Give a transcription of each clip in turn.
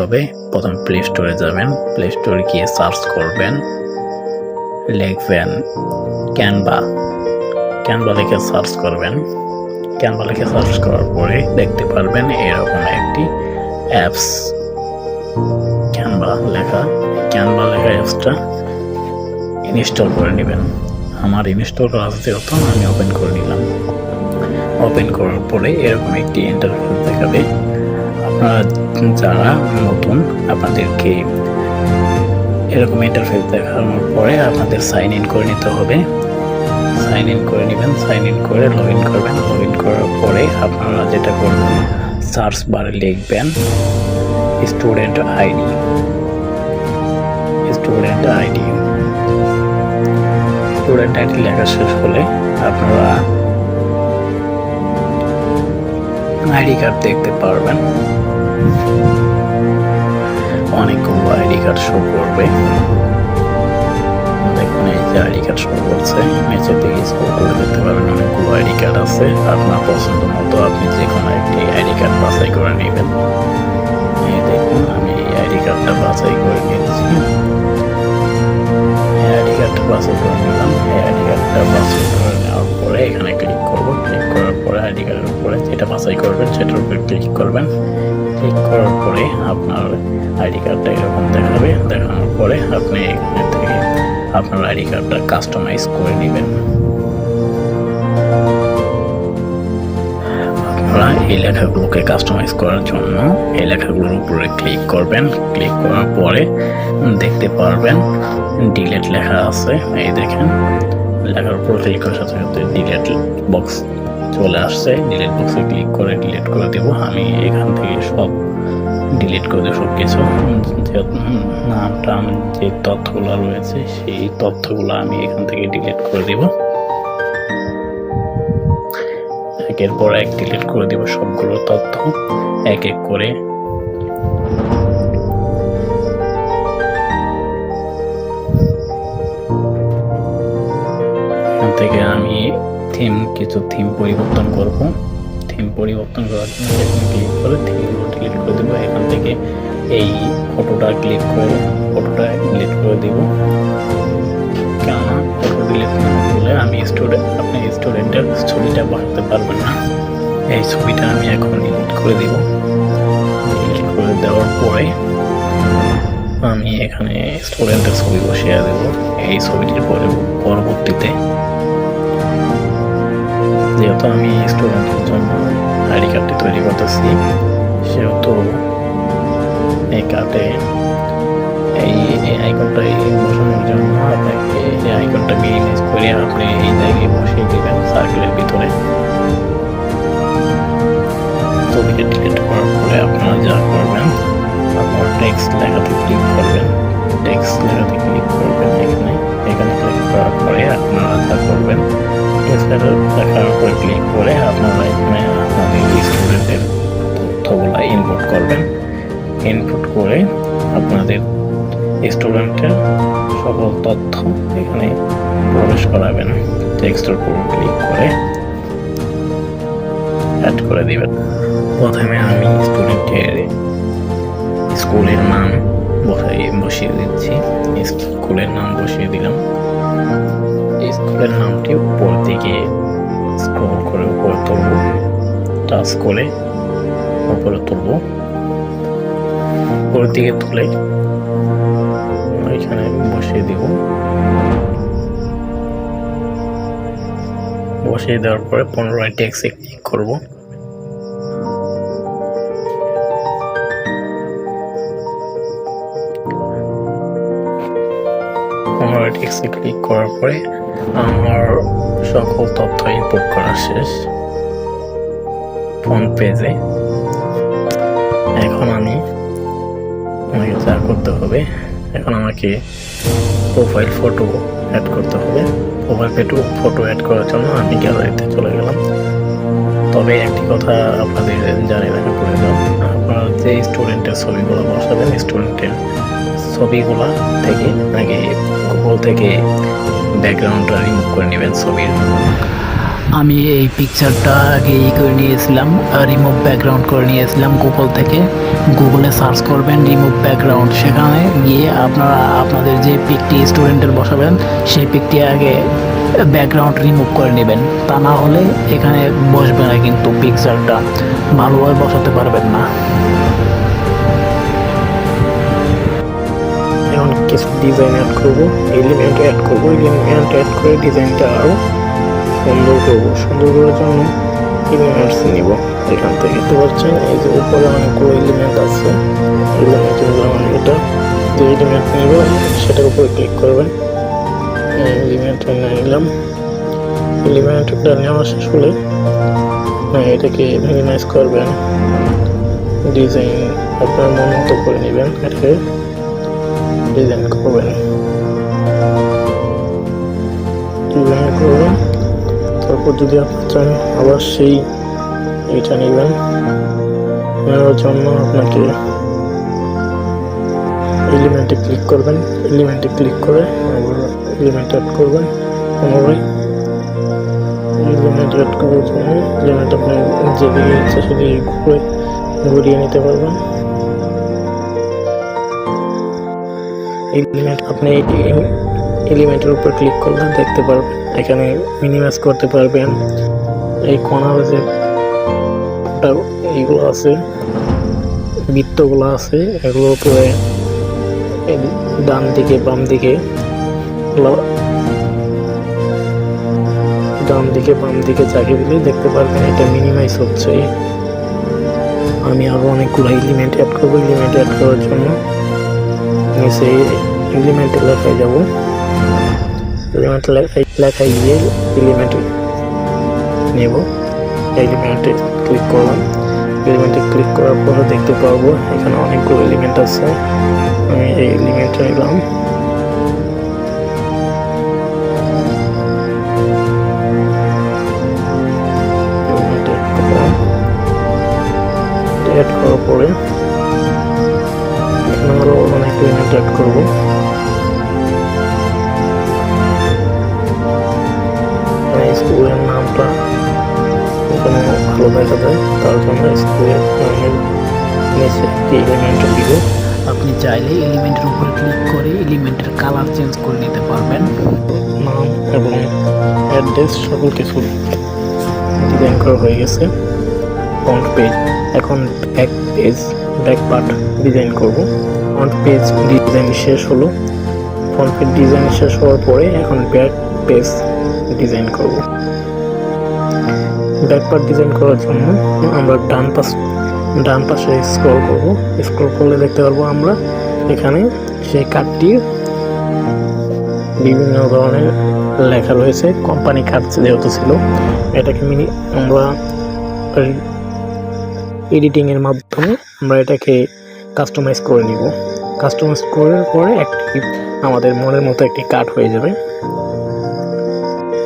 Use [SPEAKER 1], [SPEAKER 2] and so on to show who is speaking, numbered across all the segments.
[SPEAKER 1] হবে প্রথম প্লে স্টোরে যাবেন প্লে স্টোরে গিয়ে সার্চ করবেন, লিখবেন ক্যানভা ক্যানভা লিখে সার্চ করবেন। ক্যানভা লিখে সার্চ করার পরে দেখতে পারবেন এরকম একটি অ্যাপস ক্যানভা লেখা ক্যানভা লেখা অ্যাপসটা ইনস্টল করে নেবেন। আমার ইনস্টল করা আছে যেহেতু, আমি ওপেন করে নিলাম। ওপেন করার পরে এরকম একটি ইন্টারফেস দেখাবে। যারা নতুন আপনাদেরকে এরকম ইন্টারফেস দেখানোর পরে আপনাদের সাইন ইন করে নিতে হবে। সাইন ইন করে নেবেন সাইন ইন করে লগ ইন করবেন। লগ ইন করার পরে আপনারা যেটা করবেন সার্চ বারে লিখবেন student ID student ID student ID লেখা শেষ হলে আপনারা আইডি কার্ড দেখতে পারবেন। অনেকগুলো আইডি কার্ড শো করবে। দেখুন, এই যে আইডি কার্ড শো করছে নিচের দিকে স্ক্রল করে দেখতে পারবেন অনেকগুলো আইডি কার্ড আছে। আপনার পছন্দ মতো আপনি যে কোনো একটি আইডি কার্ড বাছাই করে নেবেন। এই দেখুন, আমি এই আইডি কার্ডটা বাছাই করে নিয়েছি। এই আইডি কার্ডটা বাছাই করে নিলাম। এই আইডি কার্ডটা বাছাই করে নেওয়ার পরে এখানে ক্লিক করব। ক্লিক করার পরে আইডি কার্ডের উপরে যেটা বাছাই করবেন, সেটার উপরে ক্লিক করবেন। ক্লিক করার পরে আপনার আইডি কার্ডটা এরকম দেখাবে। দেখানোর পরে আপনি এখানে থেকে আপনার আইডি কার্ডটা কাস্টমাইজ করে নেবেন। আপনারা এই লেখাগুলোকে কাস্টমাইজ করার জন্য এই লেখাগুলোর উপরে ক্লিক করবেন। ক্লিক করার পরে দেখতে পারবেন ডিলেট লেখা আছে। এই দেখেন, লেখার উপর ক্লিক করার সাথে সাথে ডিলেট বক্স চলে আসছে ডিলিট বক্সে ক্লিক করে ডিলিট করে দেবো। আমি এখান থেকে সব ডিলিট করে দেবো সব কিছু নাম নামটা যে তথ্যগুলো রয়েছে, সেই তথ্যগুলো আমি এখান থেকে ডিলিট করে দেব। একের পর এক ডিলিট করে দেব সবগুলো তথ্য। এক এক করে থিম কিছু থিম পরিবর্তন করব। থিম পরিবর্তন করার জন্য এখানে ক্লিক করে থিমগুলো ডিলিট করে দেবো। এখান থেকে এই ফটোটা ক্লিক করে ফটোটা ডিলিট করে দেবো। ফটো আমি স্টুডেন্ট আপনি স্টুডেন্টের ছবিটা বানাতে পারবেন না। এই ছবিটা আমি এখন ডিলিট করে দেব। ডিলিট করে দেওয়ার পরে আমি এখানে স্টুডেন্টের ছবি বসিয়ে দেব। এই ছবিটির পরে পরবর্তীতে যেহেতু আমি স্টুডেন্টের জন্য আইডি কার্ডটি তৈরি করতেছি, সেহেতু এই কার্ডে এই আইকনটা বসানোর জন্য আপনাকে এই আইকনটা মিনিমাইজ করে আপনি এই জায়গায় বসিয়ে দেবেন সার্কেলের ভিতরে। ছবিটা ডিলিট করার পরে আপনারা যা করবেন, আপনার টেক্সট লেখাতে ক্লিক করবেন। টেক্সট লেখাতে ক্লিক করবেন এখানে। এখানে ক্লিক করার পরে আপনারা যা করবেন লেখার উপর ক্লিক করে আপনারা এখানে আপনাদের স্টুডেন্টের তথ্যগুলো ইনপুট করবেন। ইনপুট করে আপনাদের স্টুডেন্টের সকল তথ্য এখানে প্রবেশ করাবেন। টেক্সটের উপর ক্লিক করে অ্যাড করে দিবেন প্রথমে আমি স্টুডেন্টের স্কুলের নাম বসাই বসিয়ে দিচ্ছি স্কুলের নাম বসিয়ে দিলাম স্কুলের নামটি উপর দিকে স্ক্রল করে উপরে তুলব। টাচ করে উপরে তুলব। উপরের দিকে তুলে এখানে বসিয়ে দিব। বসিয়ে দেওয়ার পরে পুনরায় টেক্সে ক্লিক করব। পুনরায় টেক্সে ক্লিক করার পরে আমার সকল তথ্য ইনপুট করা শেষ। ফোন পেজে এখন আমি আমাকে যা করতে হবে। এখন আমাকে প্রোফাইল ফটো অ্যাড করতে হবে। প্রোফাইল ফটো ফটো অ্যাড করার জন্য আমি গ্যালারিতে চলে গেলাম। তবে একটি কথা আপনাদের জানিয়ে রাখা প্রয়োজন। আপনারা যে স্টুডেন্টের ছবিগুলো বসাবেন স্টুডেন্টের ছবিগুলো থেকে আগে গুগল থেকে ব্যাকগ্রাউন্ডটা রিমুভ করে নেবেন ছবির। আমি এই পিকচারটা আগে ই করে নিয়েছিলাম রিমুভ ব্যাকগ্রাউন্ড করে নিয়েছিলাম গুগল থেকে। গুগলে সার্চ করবেন রিমুভ ব্যাকগ্রাউন্ড সেখানে গিয়ে আপনারা, আপনাদের যে পিকটি স্টুডেন্টের বসাবেন, সেই পিকটি আগে ব্যাকগ্রাউন্ড রিমুভ করে নেবেন। তা না হলে এখানে বসবে না কিন্তু পিকচারটা ভালোভাবে বসাতে পারবেন না।
[SPEAKER 2] কিছু ডিজাইন অ্যাড করব এলিমেন্ট অ্যাড করব এলিমেন্ট অ্যাড করে ডিজাইনটা আরও সুন্দর করব। সুন্দর করার জন্য এলিমেন্টস নিব এখান থেকে। দেখতে পাচ্ছেন, এই যে উপরে অনেকগুলো এলিমেন্ট আছে। এলিমেন্ট যেমন এটা, যে এলিমেন্ট নিব, সেটার উপরে ক্লিক করবেন। এলিমেন্টটা নিলাম। এলিমেন্টটা নেওয়া শেষ হলে এটাকে মিনিমাইজ করবেন। ডিজাইন আপনার মন মতো করে নেবেন। এটাকে ডিজাইন করবেন তারপর যদি আপনি চান, আবার সেই এইটা নেবেন। নেওয়ার জন্য আপনাকে এলিমেন্টে ক্লিক করবেন। এলিমেন্টে ক্লিক করে আবার এলিমেন্ট অ্যাড করবেন। পুনরায় এলিমেন্ট অ্যাড করার জন্য এলিমেন্ট আপনি যেদিকে ইচ্ছে সেদিকে ঘুরে ঘুরিয়ে নিতে পারবেন। এলিমেন্ট আপনি এলিমেন্টের উপর ক্লিক করলে দেখতে পারবেন। এখানে মিনিমাইজ করতে পারবেন। এই কোনার যে এইগুলো আছে, বৃত্তগুলো আছে এগুলোর উপরে ডান দিকে বাম দিকে ডান দিকে বাম দিকে চাকিয়ে দিলে দেখতে পারবেন এটা মিনিমাইজ হচ্ছে। আমি আরও অনেকগুলো এলিমেন্ট অ্যাড করব এলিমেন্ট অ্যাড করার জন্য। নিচে এলিমেন্টে লেখায় যাব এলিমেন্ট লেখায় গিয়ে এলিমেন্ট নেব এলিমেন্টে ক্লিক করলাম এলিমেন্টে ক্লিক করার পরে দেখতে পাবো, এখানে অনেকগুলো এলিমেন্ট আছে। আমি এই এলিমেন্টে নিলাম অ্যাড করার পরে এখানে অনেক এলিমেন্ট অ্যাড করব। স্কুলের নামটা এখানে ভালো দেখা যায় তার জন্য স্কুলের নামের নিচে একটি এলিমেন্ট দিব
[SPEAKER 1] আপনি চাইলে এলিমেন্টের উপর ক্লিক করে এলিমেন্টের কালার চেঞ্জ করে নিতে পারবেন।
[SPEAKER 2] নাম এবং অ্যাড্রেস সকল কিছু ডিজাইন করা হয়ে গেছে। ফ্রন্ট পেজ এখন back page back part design করব। ফ্রন্ট পেজ ডিজাইন শেষ হলো। ফ্রন্ট পেজ ডিজাইন শেষ হওয়ার পরে এখন ব্যাক পেজ ডিজাইন করব। ব্যাক পার্ট ডিজাইন করার জন্য আমরা ডান পাশ, ডান পাশে স্ক্রল করব। স্ক্রল করলে দেখতে পারব আমরা এখানে সেই কার্ডটির বিভিন্ন ধরনের লেখা রয়েছে কোম্পানি কার্ড যেহেতু ছিল। এটাকে মিনি আমরা এডিটিংয়ের মাধ্যমে আমরা এটাকে কাস্টমাইজ করে নিব। কাস্টমাইজ করার পরে একটি, আমাদের মনের মতো একটি কার্ড হয়ে যাবে।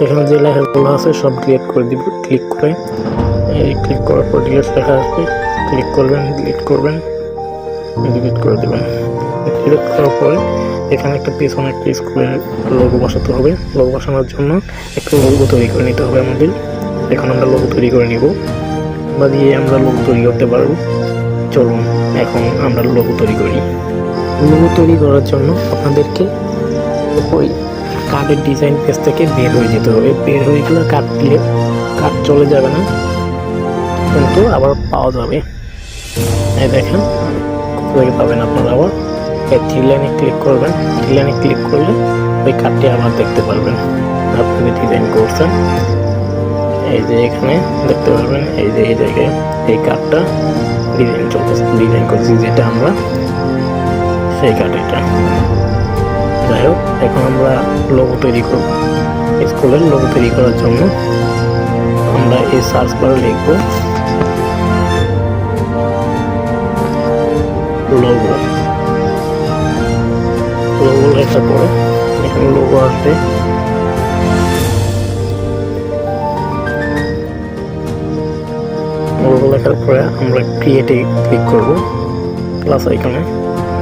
[SPEAKER 2] এখানে যে লেখাগুলো আছে, সব ডিলিট করে দিব। ক্লিক করে, এই ক্লিক করার পর ডিলিট লেখা আসবে ক্লিক করবেন ডিলিট করবেন ডিলিট করে দেবেন। ডিলিট করার পরে এখানে একটা পেছনে একটা স্কুলের লোগো বসাতে হবে। লোগো বসানোর জন্য একটা লোগো তৈরি করে নিতে হবে আমাদের। এখন আমরা লোগো তৈরি করে নিব। বা দিয়ে আমরা লোগো তৈরি করতে পারব। চলুন, এখন আমরা লোগো তৈরি করি। লোগো তৈরি করার জন্য আপনাদেরকে ওই কার্ডের ডিজাইন পেজ থেকে বের হয়ে যেতে হবে। বের হয়ে গেলে কার্ড দিলে কার্ড চলে যাবে না, কিন্তু আবার পাওয়া যাবে। এই দেখেন কোথায় পাবেন আপনারা আবার। এই থ্রি লাইনে ক্লিক করবেন। থ্রি লাইনে ক্লিক করলে ওই কার্ডটি আবার দেখতে পারবেন। আপনি ডিজাইন করছেন, এই যে এখানে দেখতে পারবেন, এই যে এই জায়গায় এই কার্ডটা ডিজাইন চলতেছে ডিজাইন করছি যেটা আমরা, সেই কার্ড এটা। যাই হোক এখন আমরা লোগো তৈরি করব। স্কুলের লোগো তৈরি করার জন্য আমরা এই সার্চ বারে লিখব লোগো লোগো লেখার পরে এখানে লোগো আসবে। লোগো লেখার পরে আমরা ক্রিয়েটে ক্লিক করব প্লাস আইকনে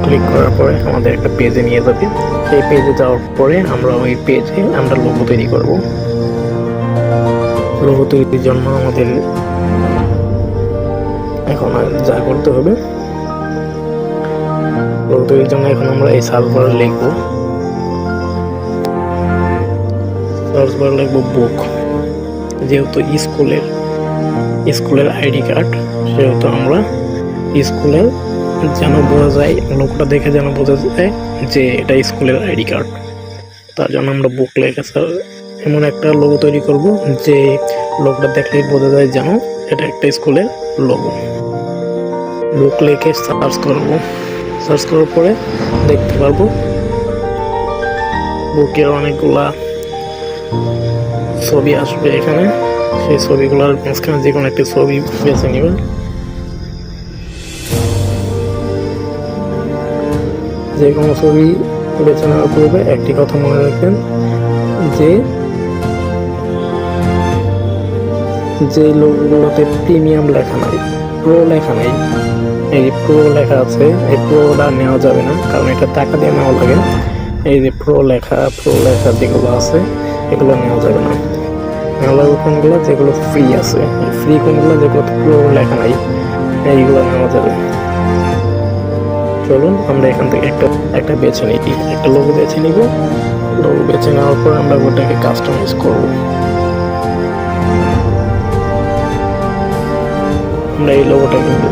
[SPEAKER 2] ক্লিক করার পরে আমাদের একটা পেজে নিয়ে যাবে। সেই পেজে যাওয়ার পরে আমরা ওই পেজে আমরা লোগো তৈরি করব। লোগো তৈরির জন্য আমাদের এখন যা করতে হবে। লোগো তৈরির জন্য এখন আমরা এই সার্চ বারে লিখব। সার্চ বারে লিখব বুক যেহেতু স্কুলের স্কুলের আইডি কার্ড সেহেতু আমরা স্কুলের যেন বোঝা যায় লোকটা দেখে যেন বোঝা যায় যে এটা স্কুলের আইডি কার্ড। তার জন্য আমরা বুক লেখা এমন একটা লোগো তৈরি করব যে লোকটা দেখলেই বোঝা যায় যেন এটা একটা স্কুলের লোগো বুক লেখে সার্চ করব। সার্চ করার পরে দেখতে পারব বুকের অনেকগুলা ছবি আসবে এখানে। সেই ছবিগুলোর মাঝখানে যে কোনো একটি ছবি বেছে নেবেন। যে কোনো ছবি বেছে নেওয়ার পূর্বে একটি কথা মনে রাখবেন যে যে লোকগুলোতে প্রিমিয়াম লেখা নাই, প্রো লেখা নাই, এই যে প্রো লেখা আছে, এই প্রোটা নেওয়া যাবে না, কারণ এটা টাকা দিয়ে নেওয়া লাগে। এই যে প্রো লেখা প্রো লেখা যেগুলো আছে, এগুলো নেওয়া যাবে না। নেওয়া কোনগুলো? যেগুলো ফ্রি আছে। ফ্রি কোনগুলো? যেগুলো প্রো লেখা নাই, এইগুলো নেওয়া যাবে। চলুন, আমরা এখান থেকে একটা একটা বেছে নিই। একটা লোগো বেছে নিব। লোগো বেছে নেওয়ার পর আমরা ওটাকে কাস্টমাইজ করব। আমরা এই লোগোটা কিন্তু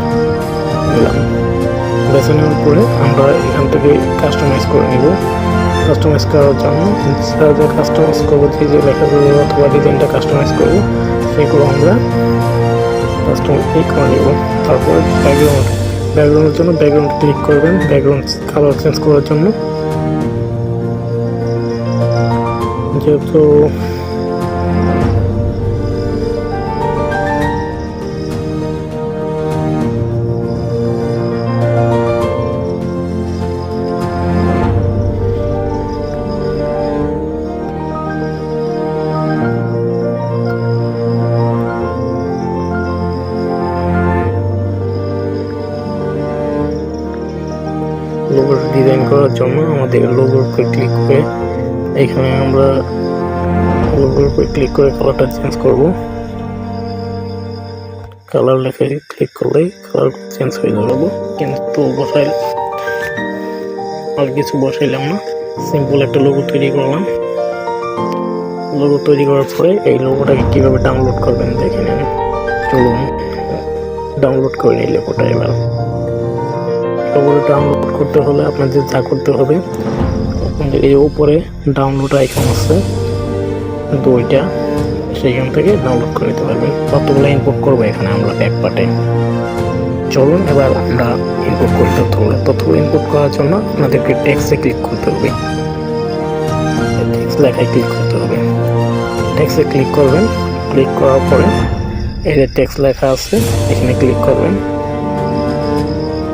[SPEAKER 2] বেছে নেওয়ার পরে আমরা এখান থেকে কাস্টমাইজ করে নিব। কাস্টমাইজ করার জন্য যা কাস্টমাইজ করব, যে যে লেখাগুলো অথবা ডিজাইনটা কাস্টমাইজ করব, সেগুলো আমরা কাস্টমাইজ করে নিব। তারপর ব্যাকগ্রাউন্ডের জন্য ব্যাকগ্রাউন্ড ক্লিক করবেন ব্যাকগ্রাউন্ড কালার চেঞ্জ করার জন্য। যেহেতু করার জন্য আমাদের লোগোর উপরে ক্লিক করে এখানে আমরা লোগোর উপরে ক্লিক করে কালারটা চেঞ্জ করব। কালার লেখে ক্লিক করলে কালার চেঞ্জ হয়ে যাবে। কিন্তু বসাই আর কিছু বসাইলাম না। সিম্পল একটা লোগো তৈরি করলাম। লোগো তৈরি করার পরে এই লোগোটাকে কীভাবে ডাউনলোড করবেন দেখে নেন। চলুন ডাউনলোড করে নিই লোগোটা এবার। লোগোটা ডাউনলোড করতে হলে আপনাদের যা করতে হবে এই উপরে ডাউনলোড আইকন আছে দুইটা সেইখান থেকে ডাউনলোড করে নিতে পারবেন। কতগুলো ইনপুট করব এখানে আমরা এক পার্টে চলুন এবার আমরা ইনপুট করি তথ্যগুলো। তথ্যগুলো ইনপুট করার জন্য আপনাদেরকে ট্যাক্সে ক্লিক করতে হবে। লেখায় ক্লিক করতে হবে। ট্যাক্সে ক্লিক করবেন। ক্লিক করার পরে এই যে টেক্সট লেখা আছে, এখানে ক্লিক করবেন।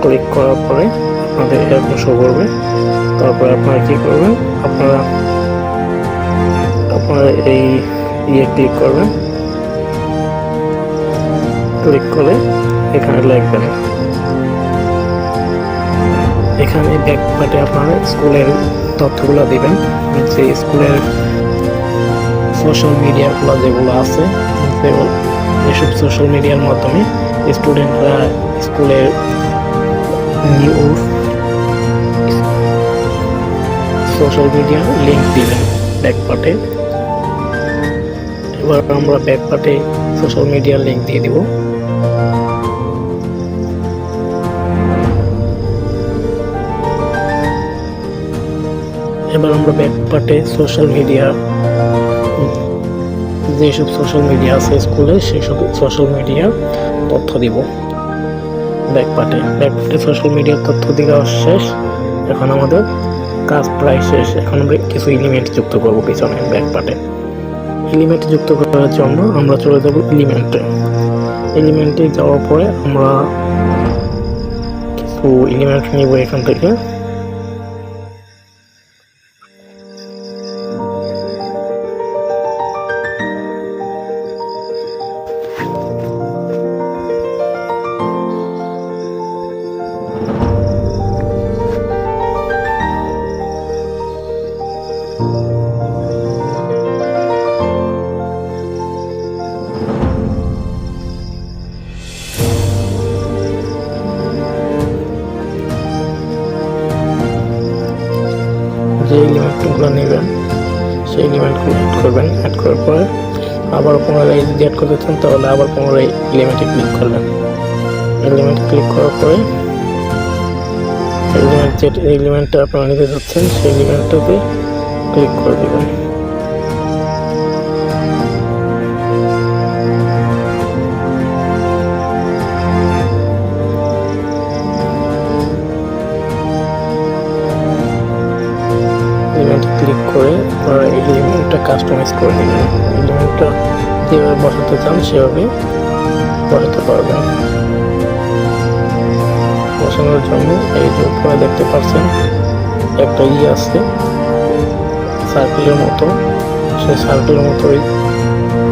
[SPEAKER 2] ক্লিক করার পরে আপনাদের এরকম শো করবে। তারপরে আপনারা কী করবেন? আপনারা আপনারা এই ইয়ে ক্লিক করবেন। ক্লিক করে এখানে লিখবেন এখানে ব্যাক পার্টে আপনারা স্কুলের তথ্যগুলো দিবেন। যে স্কুলের সোশ্যাল মিডিয়াগুলো যেগুলো আছে যেগুলো যেসব সোশ্যাল মিডিয়ার মাধ্যমে স্টুডেন্টরা স্কুলের নিউজ সোশ্যাল মিডিয়া লিঙ্ক দিবেন ব্যাক পার্টে এবার আমরা ব্যাক পার্টে সোশ্যাল মিডিয়ার লিঙ্ক দিয়ে দিব। এবার আমরা ব্যাক পার্টে সোশ্যাল মিডিয়া যেসব সোশ্যাল মিডিয়া আছে স্কুলে সেসব সোশ্যাল মিডিয়া তথ্য দিব। ব্যাক পার্টে। ব্যাক পার্টে সোশ্যাল মিডিয়ার তথ্য দিকে শেষ এখন আমাদের কাজ প্রায় শেষ। এখন আমরা কিছু এলিমেন্ট যুক্ত করব পিছনে ব্যাকপাটে এলিমেন্ট যুক্ত করার জন্য আমরা চলে যাব এলিমেন্টে এলিমেন্টে যাওয়ার পরে আমরা কিছু এলিমেন্ট নিব এখান থেকে। যদি অ্যাড করতে চান, তাহলে আবার পুনরায় এলিমেন্টে ক্লিক করবেন। এলিমেন্টে ক্লিক করার পরে এলিমেন্ট যে এলিমেন্টটা আপনারা নিতে যাচ্ছেন, সেই এলিমেন্টটাতে ক্লিক করে দেবেন। ক্লিক করে আপনারা এলিমেন্টটা কাস্টমাইজ করে নেবেন এলিমেন্টটা যেভাবে বসাতে চান সেভাবে বসাতে পারবেন বসানোর জন্য এই যে উপরে দেখতে পাচ্ছেন, একটা ইয়ে আছে সার্কেলের মতো। সেই সার্কেলের মতো ওই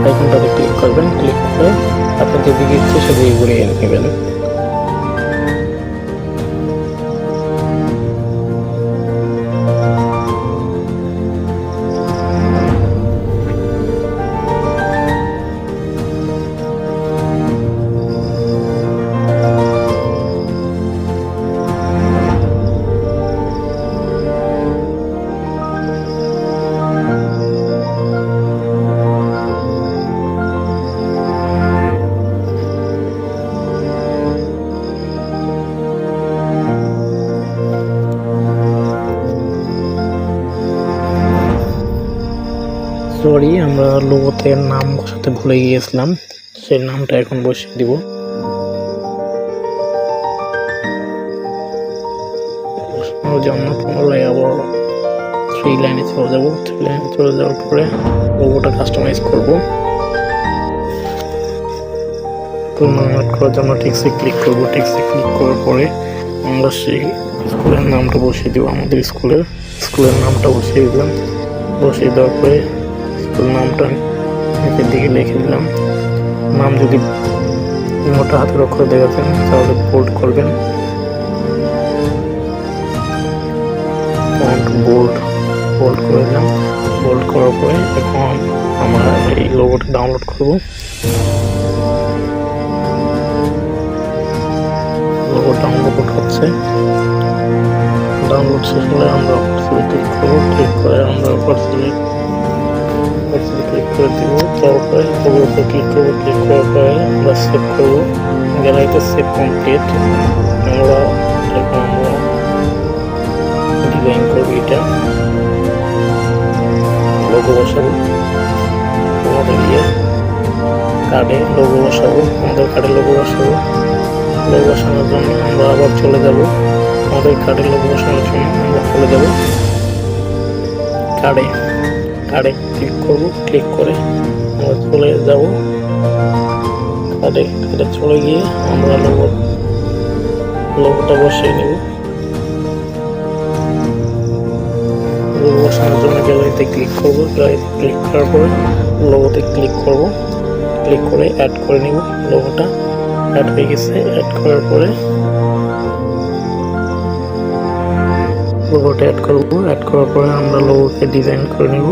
[SPEAKER 2] আইকনটাতে ক্লিক করবেন ক্লিক করে আপনার যেদিকে ইচ্ছে সেদিকে ঘুরিয়ে নেবেন। সরি, আমরা লোগোতে নাম বসাতে ভুলে গিয়েছিলাম, সেই নামটা এখন বসিয়ে দিব। জন্য পুনরায় আবার থ্রি লাইনে চলে যাব। থ্রি লাইনে চলে যাওয়ার পরে লোগোটা কাস্টমাইজ করব। পুনরায় করার জন্য টেক্সে ক্লিক করব। টেক্সে ক্লিক করার পরে আমরা সেই স্কুলের নামটা বসিয়ে দেবো, আমাদের স্কুলের। স্কুলের নামটা বসিয়ে দিলাম। বসিয়ে দেওয়ার পরে স্কুল নামটা নিচের দিকে লিখে দিলাম। নাম যদি মোটা হাতের অক্ষরে দেখাচ্ছেন তাহলে বোল্ড করবেন। বোল্ড বোল্ড করে দিলাম। বোল্ড করার পরে এখন আমরা এই লোগোটা ডাউনলোড করব। ডাউনলোড হচ্ছে। ডাউনলোড শেষ হলে আমরা ক্লিক করব। ক্লিক করে আমরা পার্সেলে ক্লিক করে দিব তারপরে লোগোতে ক্লিক করব ক্লিক করার পরে আমরা সেভ করব গ্যালারিতে সেভ কমপ্লিট আমরা এখন আমরা ডিজাইন করব এটা লোগো বসাবো আমাদের ইয়ে কার্ডে লোগো বসাবো আমাদের কার্ডে লোগো বসাবো লোগো বসানোর জন্য আমরা আবার চলে যাব আমাদের কার্ডে লোগো বসানোর জন্য আমরা চলে যাব কার্ডে কার্ডে ক্লিক করব ক্লিক করে আমরা চলে যাব। কার্ডে কার্ডে চলে গিয়ে আমরা লোগো লোগোটা বসিয়ে নেব। লোগো বসানোর জন্য গ্যালারিতে ক্লিক করব। গ্যালারিতে ক্লিক করার পরে লোগোতে ক্লিক করব। ক্লিক করে অ্যাড করে নেব লোগোটা অ্যাড হয়ে গেছে অ্যাড করার পরে লোগোটা অ্যাড করব। অ্যাড করার পরে আমরা লোগোকে ডিজাইন করে নেব।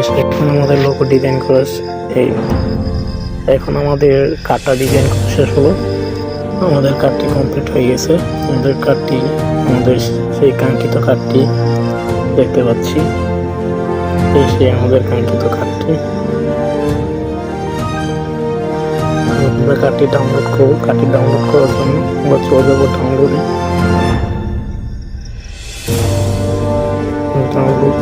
[SPEAKER 2] শেষ এখন আমাদের লোগো ডিজাইন করা এই, এখন আমাদের কার্ডটা ডিজাইন করা শেষ হলো। আমাদের কার্ডটি কমপ্লিট হয়ে গেছে। আমাদের কার্ডটি আমাদের সেই কাঙ্ক্ষিত কার্ডটি দেখতে পাচ্ছি। এই সেই আমাদের কাঙ্ক্ষিত কার্ডটি আমরা কার্ডটি ডাউনলোড করব। কার্ডটি ডাউনলোড করার জন্য আমরা চলে যাব ডাউনলোড ডাউনলোড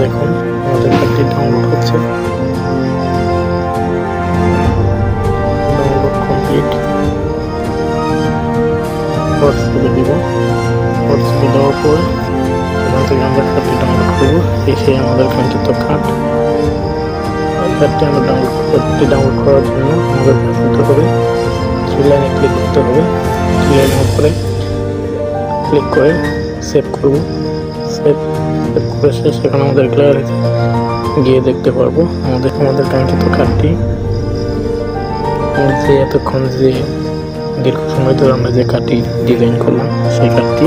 [SPEAKER 2] দেখুন, আমাদের কার্ডটি ডাউনলোড হচ্ছে। ডাউনলোড কমপ্লিট হোয়াটসঅ্যাপে দিব। হোয়াটসঅ্যাপে দেওয়ার পরে সেখান থেকে আমরা কার্ডটি ডাউনলোড করব। এসে আমাদের কাঙ্ক্ষিত কার্ড কার্ডটি আমরা ডাউনলোড কার্ডটি ডাউনলোড করার জন্য আমাদের করতে হবে। থ্রি লাইনে ক্লিক করতে হবে। থ্রি লাইনের উপরে ক্লিক করে সেভ করব। সেভ করে শেষ সেখানে আমাদের গ্যালারিতে গিয়ে দেখতে পারব। আমাদের আমাদের কাঙ্ক্ষিত কার্ডটি যে এতক্ষণ যে দীর্ঘ সময় ধরে আমরা যে কার্ডটি ডিজাইন করলাম, সেই কার্ডটি